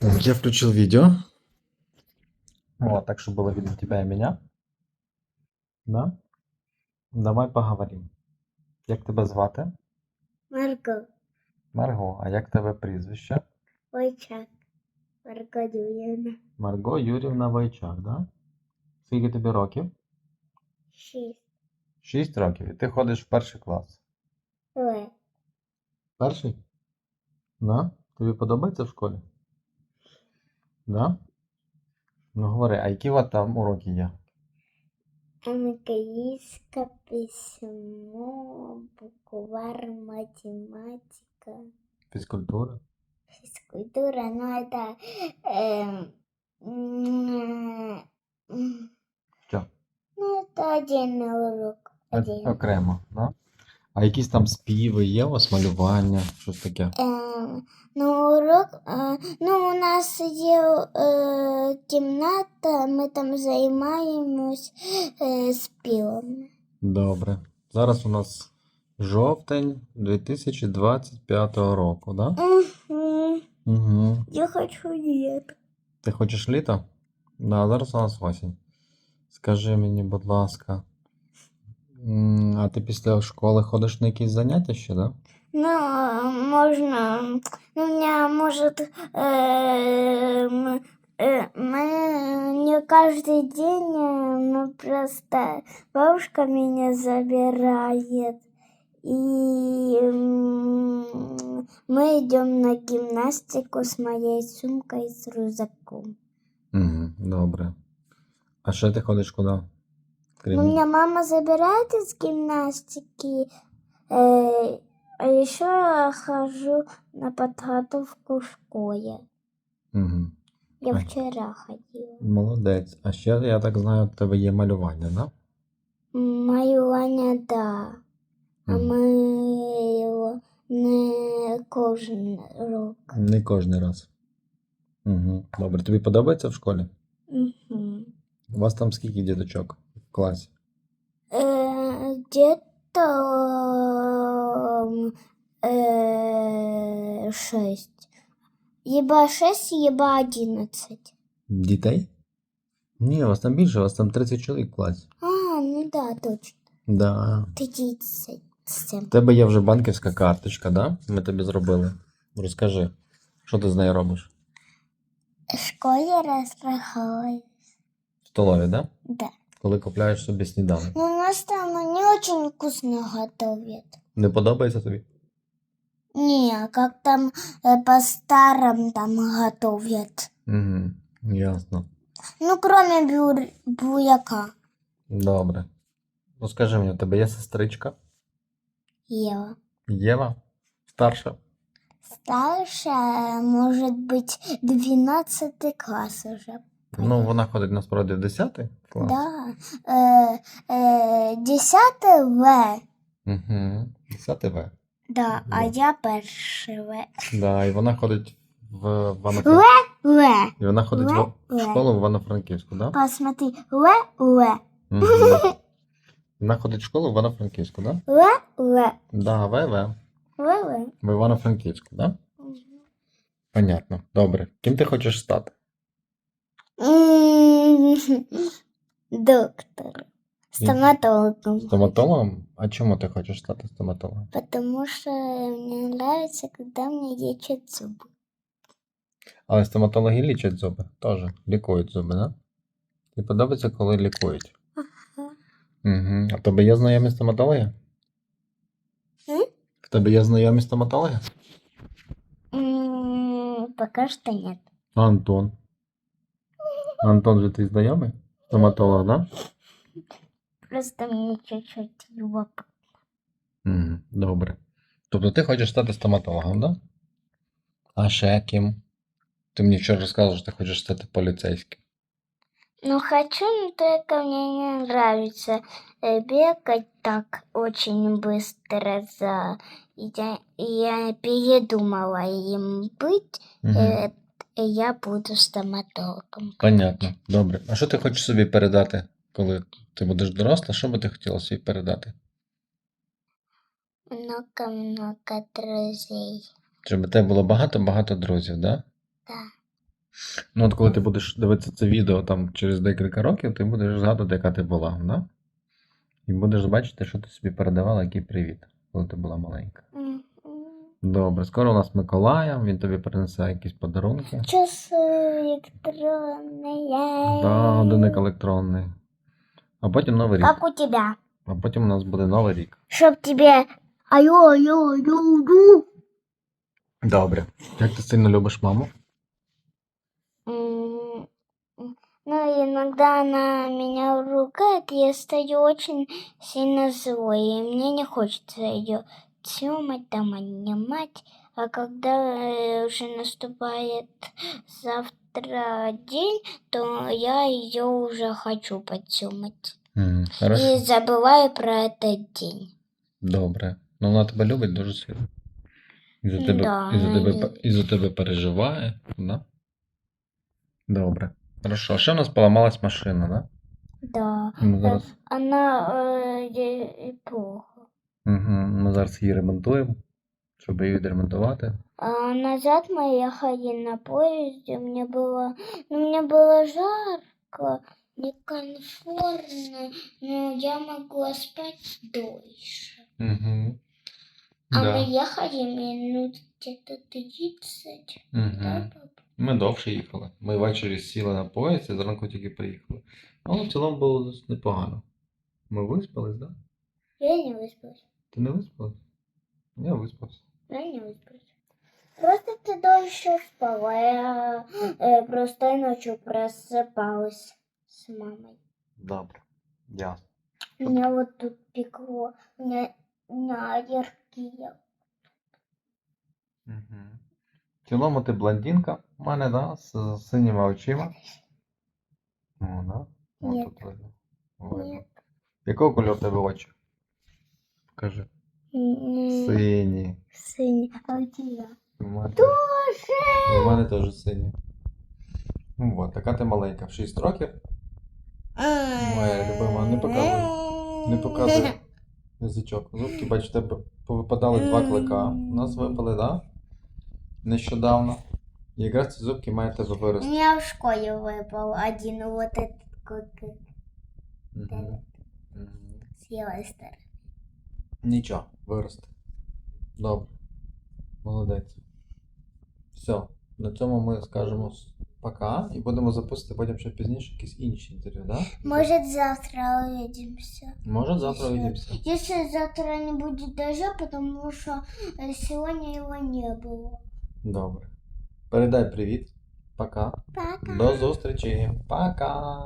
Так, я включил видео. Вот, так, чтобы было видно тебя и меня. Да? Давай поговорим. Як тебе звати? Марко, Марго, а як тебе прізвище? Войчак, Марко Юрьевна, Марго Юрівна Войчак, да? Скільки тобі років? шість, Шість років. І ти ходиш в перший клас. Л, Перший? Да? Тобі подобається в школі? Да? Ну говори, а які у вас там уроки є? англійська, письмо, буквар, математика, Фізкультура? физкультура, ну это эм, м, м, Що? ну это отдельный урок. Е- Один. Окремо, да? А якісь там співи є у вас малювання, щось таке? Э, ну, урок, э, ну, у нас є э, кімната, ми там займаємось э, співами. Добре. Зараз у нас жовтень 2025 року, да? Мгм. Угу. Я хочу лето. Ти хочеш літо? Да, зараз у нас осінь. Скажи мені, будь ласка. м, А ти після школи ходиш на якісь заняття ще, да? Ну, можно, ну, у меня может, э, м- э, мы не каждый день, э, ну, просто бабушка меня забирает, и м, мы идем на гимнастику с моей сумкой и с рюкзаком. Угу, добре. А ще ти ходиш куди? Ну, меня мама забирает из гимнастики, э, а еще я хожу на подготовку в школе. Угу. Я Ой. вчера ходила. Молодець. А ще, я так знаю, в тебе є малювання, да? Малювання, да. А Мгм. ми його не кожен рок. Не кожен раз. Угу. Добре. Тобі подобається в школі? Угу. У вас там скільки діточок в класі? Э, где-то м, э, шесть. Еба шесть, еба одиннадцать. Дітей? Ні, у вас там більше, у вас там 30 чоловік в класі. А, ну да, точно. Да. Тридцать. У тебе є вже банківська карточка, да? Ми тобі зробили. Розкажи, що ти з нею робиш? В школе разрахалась. В столові, да? Да. Коли купляєш собі сніданок. Но у нас там не очень вкусно готовят. Не подобається тобі? Не, как там э, по-старому там готовят. Угу. Ясно. Ну, кроме бюр... буяка. Добре. Ну скажи мені, у тебе є сестричка? Ева. Єва? Старша? Старшая, может быть, 12 класс уже. Ну, вона ходить насправді в 10 клас. Да. Э, э, 10 В. Угу. 10 В. Да, а я перший В. Да, і вона ходить в В. Івано-Франківську. В. І вона ходить в, В. школу в Івано-Франківську, да? Посмотри. В. В. Угу. Вона ходить в школу в Івано-Франківську, да? В. В. Да, ВВ. В. В. В Івано-Франківську, да? Понятно. Добре. Ким ти хочеш стати? Доктор. Стоматологом. Стоматологом? А чому ти хочеш стати стоматологом? Потому что мне нравится, когда мне лечат зубы. Але стоматологи лічать зуби, теж лікують зуби, да? Тобі подобається, коли лікують? Ага. Угу. А в тебе є знайомі стоматологи? М? В тебе є знайомі стоматологи? М, Пока что нет. Антон. Антон же ти знайомий? Стоматолог, да? Просто мне чуть-чуть любопытно. Угу. Добре. Тобто ти хочеш стати стоматологом, да? А ще ким? Ти мені вчора розказував, що ти хочеш стати поліцейським. Ну, хочу, но только мне не нравится э, бегать так очень быстро за... Я, я передумала им быть, Угу. э, и я буду стоматологом. Понятно. Добре. А що ти хочеш собі передати, коли ти будеш доросла? Що би ти хотіла собі передати? Много-много друзей. Щоб у тебе було багато-багато друзів, да? Да. Ну, от коли ти будеш дивитися це відео там через декілька років, ти будеш згадувати, яка ти була, да? І будеш бачити, що ти собі передавала, який привіт, коли ти була маленька. М, м. Добре, скоро у нас Миколая, він тобі принесе якісь подарунки. Часы электронные. Да, годинник електронний. А потім новий рік. Как у тебя? А потім у нас буде новий рік. Чтоб тебе... Алло, алло, алло, алло. Добре. Як ти сильно любиш маму? М, Ну, иногда она меня ругает, я стою очень сильно злой, и мне не хочется ее тёмать, там, обнимать. А когда э, уже наступает завтра день, то я ее уже хочу потёмать. М, Хорошо. И забываю про этот день. Добре. Ну вона тебе любить дуже сильно. І за тебе, Да, і за тебе, ні. пе- і за тебе переживає, да? Добре. Хорошо. А ще в нас поламалась машина, да? Да, Ми зараз, она э, э, плохо. угу, ми зараз її ремонтуємо, щоб її відремонтувати. А назад мы ехали на поезде, мне было, ну, мне было жарко, некомфортно, но я могла спать дольше. Угу. А Да. мы ехали минут где-то 30, Угу. да, пап? Ми довше їхали. Ми ввечері сіли на поїзд і зранку тільки приїхали. Але в цілому було досить непогано. Ми виспались, так? Да? Я не выспалась, Ти не виспалась? Я виспався. я не выспалась. Просто ты дольше спала, я э, просто ночью просыпалась с мамой. Добре. Ясно. Меня вот тут пекло, у меня, у меня аллергия. Угу. В цілому ти блондинка в мене, да? З, з синіми очима. О, да? О, Ні. тут видно. Видно. Нет. Якого кольору в тебе очі? Покажи. М, Сині. Сын, а у тебя? У мене, Тоже. у мене теж сині. Ну от, така ти маленька. В 6 років. Моя любима, не показуй. Не показуй язичок. Зубки, бач, в тебе повипадали два клика. У нас випали, да? Нещодавно. І якраз ці зубки мають тебе У вирости. меня в школе выпал один вот этот клык Угу. Угу. с левой стороны. Нічого, виросте. Добре. Молодець. Все. На цьому ми скажемо с- пока і будемо записувати потім ще пізніше якісь інші інтерв'ю, да? Может, завтра увидимся. Може завтра Ще. увидимся. Если завтра не будет дождя, потому что э, сегодня его не было. Добре. Передай привіт. Пока. Пока. До зустрічі. Пока.